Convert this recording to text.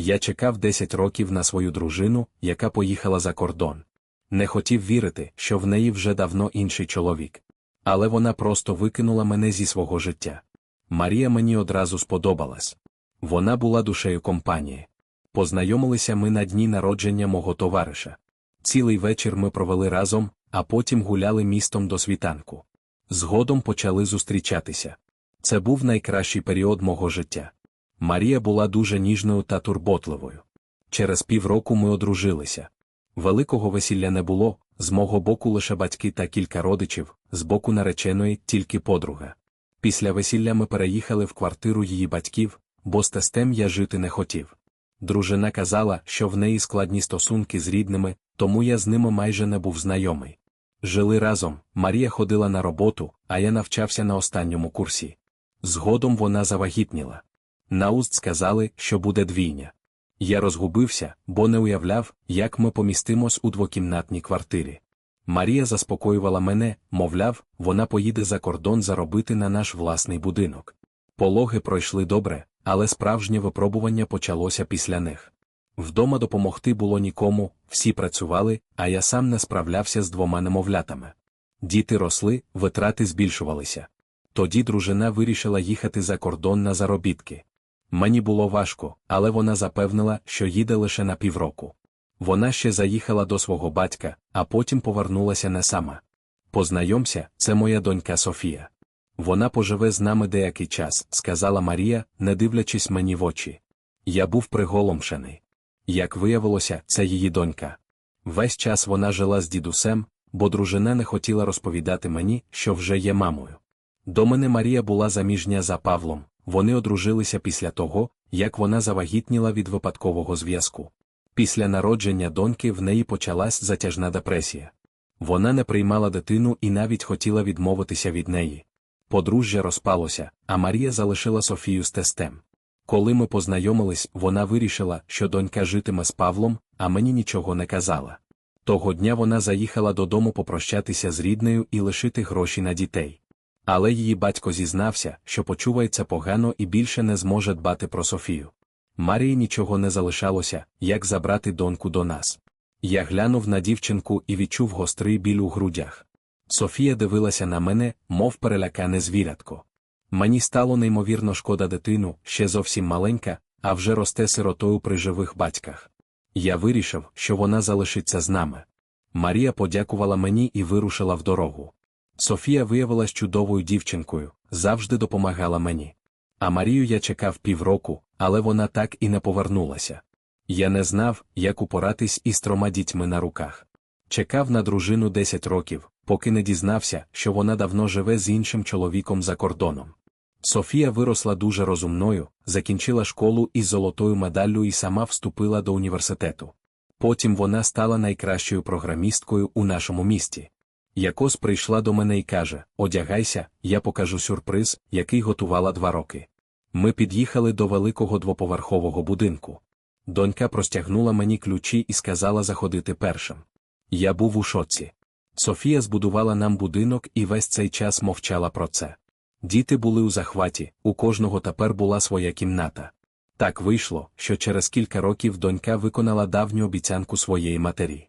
Я чекав 10 років на свою дружину, яка поїхала за кордон. Не хотів вірити, що в неї вже давно інший чоловік. Але вона просто викинула мене зі свого життя. Марія мені одразу сподобалась. Вона була душею компанії. Познайомилися ми на дні народження мого товариша. Цілий вечір ми провели разом, а потім гуляли містом до світанку. Згодом почали зустрічатися. Це був найкращий період мого життя. Марія була дуже ніжною та турботливою. Через півроку ми одружилися. Великого весілля не було, з мого боку лише батьки та кілька родичів, з боку нареченої тільки подруга. Після весілля ми переїхали в квартиру її батьків, бо з тестем я жити не хотів. Дружина казала, що в неї складні стосунки з рідними, тому я з ними майже не був знайомий. Жили разом, Марія ходила на роботу, а я навчався на останньому курсі. Згодом вона завагітніла. На уст сказали, що буде двійня. Я розгубився, бо не уявляв, як ми помістимось у двокімнатній квартирі. Марія заспокоювала мене, мовляв, вона поїде за кордон заробити на наш власний будинок. Пологи пройшли добре, але справжнє випробування почалося після них. Вдома допомогти було нікому, всі працювали, а я сам не справлявся з двома немовлятами. Діти росли, витрати збільшувалися. Тоді дружина вирішила їхати за кордон на заробітки. Мені було важко, але вона запевнила, що їде лише на півроку. Вона ще заїхала до свого батька, а потім повернулася не сама. Познайомся, це моя донька Софія. Вона поживе з нами деякий час, сказала Марія, не дивлячись мені в очі. Я був приголомшений. Як виявилося, це її донька. Весь час вона жила з дідусем, бо дружина не хотіла розповідати мені, що вже є мамою. До мене Марія була заміжня за Павлом, вони одружилися після того, як вона завагітніла від випадкового зв'язку. Після народження доньки в неї почалась затяжна депресія. Вона не приймала дитину і навіть хотіла відмовитися від неї. Подружжя розпалося, а Марія залишила Софію з тестем. Коли ми познайомились, вона вирішила, що донька житиме з Павлом, а мені нічого не казала. Того дня вона заїхала додому попрощатися з ріднею і лишити гроші на дітей. Але її батько зізнався, що почувається погано і більше не зможе дбати про Софію. Марії нічого не залишалося, як забрати доньку до нас. Я глянув на дівчинку і відчув гострий біль у грудях. Софія дивилася на мене, мов перелякане звірятко. Мені стало неймовірно шкода дитину, ще зовсім маленька, а вже росте сиротою при живих батьках. Я вирішив, що вона залишиться з нами. Марія подякувала мені і вирушила в дорогу. Софія виявилась чудовою дівчинкою, завжди допомагала мені. А Марію я чекав півроку, але вона так і не повернулася. Я не знав, як упоратись із трьома дітьми на руках. Чекав на дружину 10 років, поки не дізнався, що вона давно живе з іншим чоловіком за кордоном. Софія виросла дуже розумною, закінчила школу із золотою медаллю і сама вступила до університету. Потім вона стала найкращою програмісткою у нашому місті. Якось прийшла до мене і каже: Одягайся, я покажу сюрприз, який готувала два роки. Ми під'їхали до великого двоповерхового будинку. Донька простягнула мені ключі і сказала заходити першим. Я був у шоці. Софія збудувала нам будинок і весь цей час мовчала про це. Діти були у захваті, у кожного тепер була своя кімната. Так вийшло, що через кілька років донька виконала давню обіцянку своєї матері.